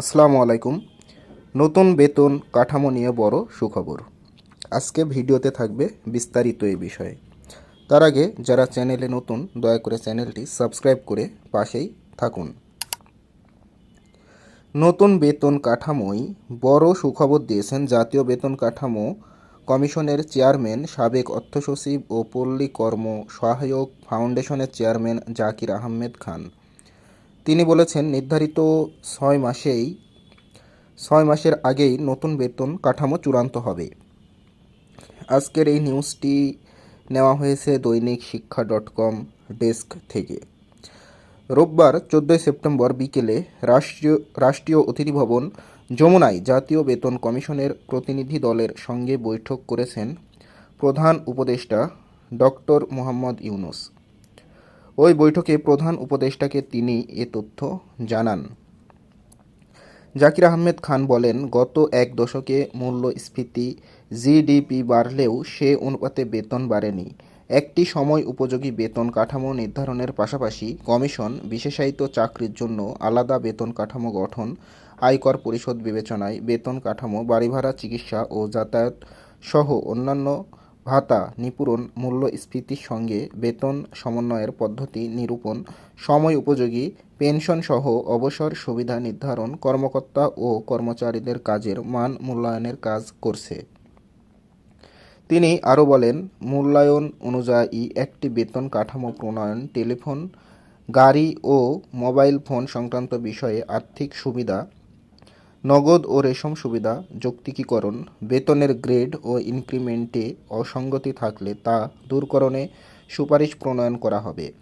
আসসালামু আলাইকুম। নতুন বেতন কাঠামো নিয়ে বড় সুখবর। আজকে ভিডিওতে থাকবে বিস্তারিত এই বিষয়ে। তার আগে যারা চ্যানেলে নতুন, দয়া করে চ্যানেলটি সাবস্ক্রাইব করে পাশেই থাকুন। নতুন বেতন কাঠামোয় বড় সুখবর দিয়েছেন জাতীয় বেতন কাঠামো কমিশনের চেয়ারম্যান সাবেক অর্থ সচিব ও পল্লী কর্ম সহায়ক ফাউন্ডেশনের চেয়ারম্যান জাকির আহমেদ খান। তিনি বলেছেন, নির্ধারিত ছয় মাসেই, ছয় মাসের আগেই নতুন বেতন কাঠামো চূড়ান্ত হবে। আজকের এই নিউজটি নেওয়া হয়েছে দৈনিক শিক্ষা ডট কম ডেস্ক থেকে। রোববার চোদ্দোই সেপ্টেম্বর বিকেলে রাষ্ট্রীয় রাষ্ট্রীয় অতিথি ভবন যমুনায় জাতীয় বেতন কমিশনের প্রতিনিধি দলের সঙ্গে বৈঠক করেছেন প্রধান উপদেষ্টা ডক্টর মোহাম্মদ ইউনুস। ওই বৈঠকে প্রধান উপদেষ্টাকে তিনি এ তথ্য জানান। জাকির আহমেদ খান বলেন, গত এক দশকে মূল্যস্ফীতি জিডিপি বাড়লেও সে অনুপাতে বেতন বাড়েনি। একটি সময় উপযোগী বেতন কাঠামো নির্ধারণের পাশাপাশি কমিশন বিশেষায়িত চাকরির জন্য আলাদা বেতন কাঠামো গঠন, আয়কর পরিশোধ বিবেচনায় বেতন কাঠামো বাড়ি ভাড়া চিকিৎসা ও যাতায়াত সহ অন্যান্য ভাতা, নিপূরণ মূল্যস্ফীতির সঙ্গে বেতন সমন্বয়ের পদ্ধতি নিরূপণ, সময় উপযোগী, পেনশন সহ অবসর সুবিধা নির্ধারণ, কর্মকর্তা ও কর্মচারীদের কাজের মান মূল্যায়নের কাজ করছে। তিনি আরও বলেন, মূল্যায়ন অনুযায়ী একটি বেতন কাঠামো প্রণয়ন, টেলিফোন, গাড়ি ও মোবাইল ফোন সংক্রান্ত বিষয়ে আর্থিক সুবিধা নগদ ও রেশম সুবিধা, যৌক্তিকীকরণ, বেতনের গ্রেড ও ইনক্রিমেন্টে অসঙ্গতি থাকলে তা দূরকরণে সুপারিশ প্রণয়ন করা হবে।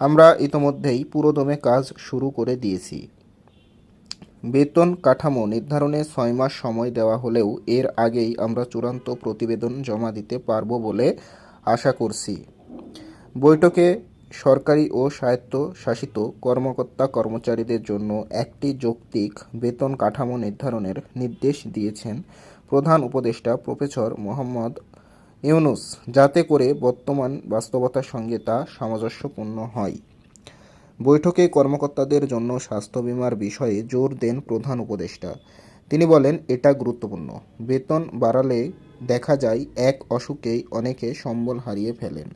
আমরা ইতোমধ্যেই পুরোদমে কাজ শুরু করে দিয়েছি। বেতন কাঠামো নির্ধারণে ছয় মাস সময় দেওয়া হলেও এর আগেই আমরা চূড়ান্ত প্রতিবেদন জমা দিতে পারব বলে আশা করছি। বৈঠকে সরকারি ও স্বায়ত্তশাসিত কর্মকর্তা কর্মচারীদের জন্য একটি যৌক্তিক বেতন কাঠামো নির্ধারণের নির্দেশ দিয়েছেন প্রধান উপদেষ্টা প্রফেসর মোহাম্মদ ইউনুস, যাতে করে বর্তমান বাস্তবতার সঙ্গে তা সামঞ্জস্যপূর্ণ হয়। বৈঠকে কর্মকর্তাদের জন্য স্বাস্থ্য বিমার বিষয়ে জোর দেন প্রধান উপদেষ্টা। তিনি বলেন, এটা গুরুত্বপূর্ণ। বেতন বাড়ালে দেখা যায় এক অসুখেই অনেকে সম্বল হারিয়ে ফেলেন।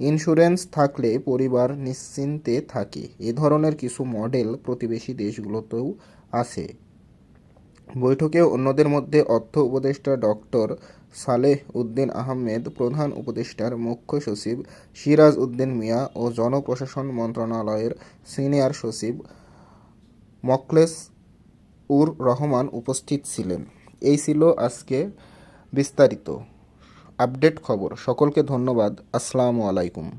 ইন্স্যুরেন্স থাকলে পরিবার নিশ্চিন্তে থাকে। এ ধরনের কিছু মডেল প্রতিবেশী দেশগুলোতেও আছে। বৈঠকে অন্যদের মধ্যে অর্থ উপদেষ্টা ডক্টর সালেহ উদ্দিন আহমেদ, প্রধান উপদেষ্টার মুখ্য সচিব সিরাজ উদ্দিন মিয়া ও জনপ্রশাসন মন্ত্রণালয়ের সিনিয়র সচিব মকলেস উর রহমান উপস্থিত ছিলেন। এই ছিল আজকে বিস্তারিত। আপডেট খবর। সকলকে ধন্যবাদ। আসসালামু আলাইকুম।